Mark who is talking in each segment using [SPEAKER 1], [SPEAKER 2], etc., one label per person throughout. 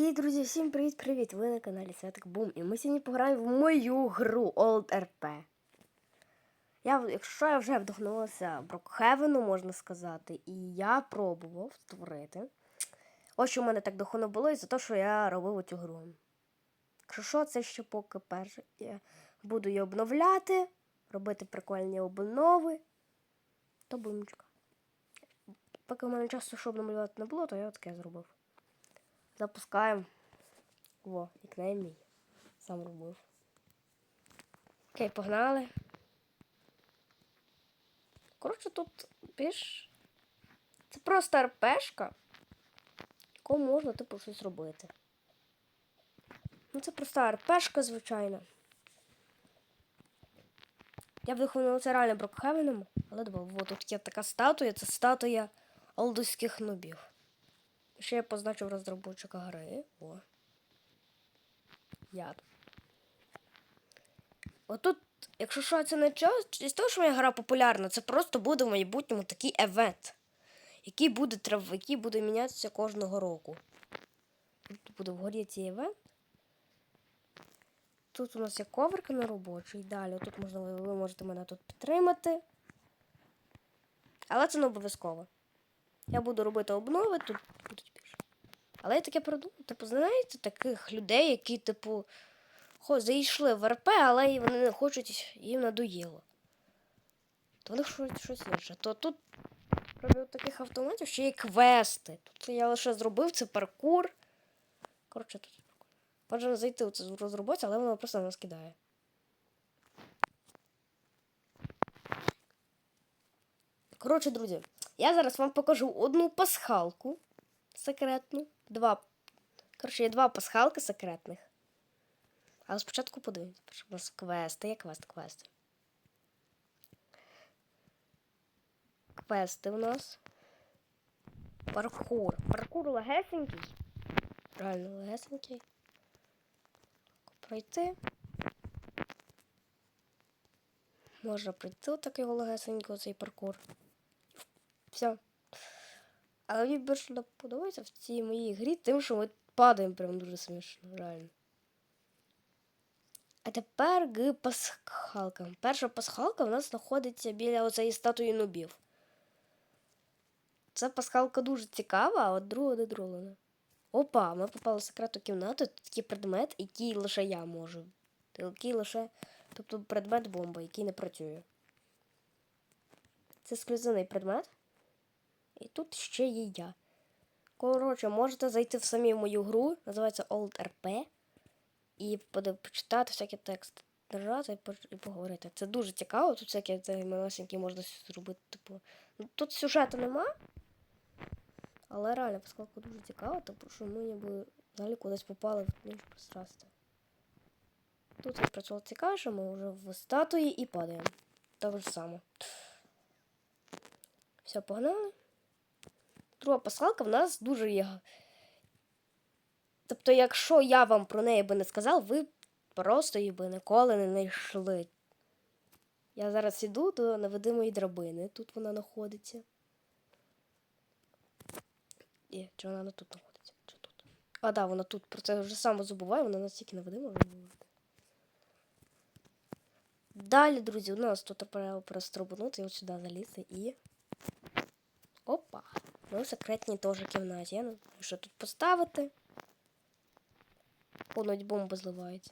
[SPEAKER 1] І, друзі, всім привіт-привіт! Ви на каналі Святик Бум. І ми сьогодні пограємо в мою гру Old RP. Я, якщо я вже вдохнулася Брокхевену, можна сказати, і я пробував створити. Ось що в мене так дохоно було із-за того, що я робив цю гру. Якщо що, це ще поки перше. Я буду її обновляти, робити прикольні обнови. То бумчика. Поки в мене часу, щоб намалювати не було, то я таке зробив. Запускаємо. Во, нікнейм мій. Сам робив. Окей, погнали. Коротше, тут більш. Це просто РПшка, яку можна, типу, щось робити. Ну, це проста РПшка, звичайно. Я б виховувала це реально Брокхевеном, але добав, тут є така статуя, це статуя олдоських нубів. Ще я позначив розробника гри. О. Я. Отут, якщо що це не час, з того, що моя гра популярна, це просто буде в майбутньому такий евент, який буде трав, який буде мінятися кожного року. Тут буде вгорі цей евент. Тут у нас є коверка на робочий. Далі тут можна, ви можете мене тут підтримати. Але це не обов'язково. Я буду робити обнови, тут будуть більше. Але я таке придумав, типу, знаєте, таких людей, які, типу, хо, зайшли в РП, але вони не хочуть, їм надоїло. То вони хочуть щось інше. То тут роблю таких автоматів, ще є квести. Тут я лише зробив це паркур. Коротше, тут. Можна зайти у це розробити, але воно просто нас кидає. Коротше, друзі, я зараз вам покажу одну пасхалку секретну. Два. Коротше, є два пасхалки секретних. Але спочатку подивимося. У нас квести, є квест, квести. Квести у нас. Паркур. Паркур легесенький. Реально легесенький. Пройти. Можна пройти отак його легесенько, цей паркур. Все. Але мені більше подобається в цій моїй грі, тим, що ми падаємо прям дуже смішно, реально. А тепер к пасхалкам. Перша пасхалка в нас знаходиться біля оцеї статуї нубів. Ця пасхалка дуже цікава, а от друга не. Опа, ми попали в секретну кімнату. Тут такий предмет, який лише я можу. Який лише. Тобто предмет бомба, який не працює. Це ексклюзивний предмет. І тут ще є я. Коротше, можете зайти в самі мою гру, називається Old RP, і почитати всякі тексти, нажати і поговорити. Це дуже цікаво, тут всякі малесенькі можна зробити, типу. Ну, тут сюжету нема. Але реально, поскольку дуже цікаво, тому що ми ніби взагалі кудись попали в інше пространство. Тут я працював цікавіше, ми вже в статуї і падаємо. Так же само. Все, погнали. Друга пасхалка в нас дуже є. Тобто, якщо я вам про неї би не сказав, ви просто її би ніколи не знайшли. Я зараз іду до невидимої драбини. Тут вона знаходиться. Є, чи вона не тут знаходиться? Чи тут? А, да, вона тут. Про це вже саме забуваю, вона настільки невидима буде. Далі, друзі, у нас тут треба простробнути от сюди залізти і. Ну, секретній теж кімнаті. Я знаю, що тут поставити. Понуть бомба зливається.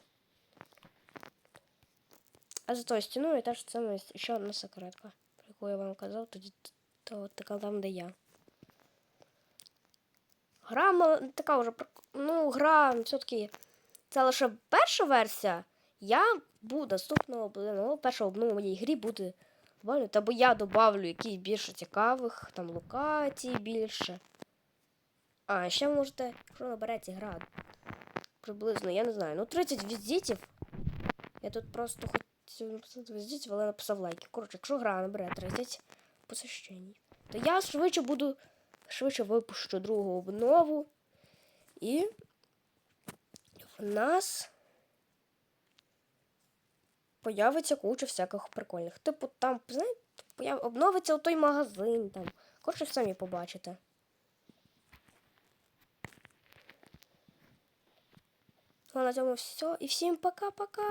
[SPEAKER 1] А за тою стіною теж це ще одна секретка, про яку я вам казав, тоді то така там, де я. Гра така вже ну, гра все-таки. Це лише перша версія. Я буду наступного ну, перша обнова моїй грі буде добавлю, або я добавлю якісь більше цікавих, там локацій більше. А, ще можете, якщо набереться гра приблизно, я не знаю, ну 30 візитів. Я тут просто хотів написати візитів, але написав лайки. Коротше, якщо гра набере 30 посещень, то я швидше буду швидше випущу другу обнову. І в нас появиться куча всяких прикольних. Типу, там, знаєте, обновиться той магазин там. Коротше, самі побачите. Ну, на цьому все. І всім пока-пока!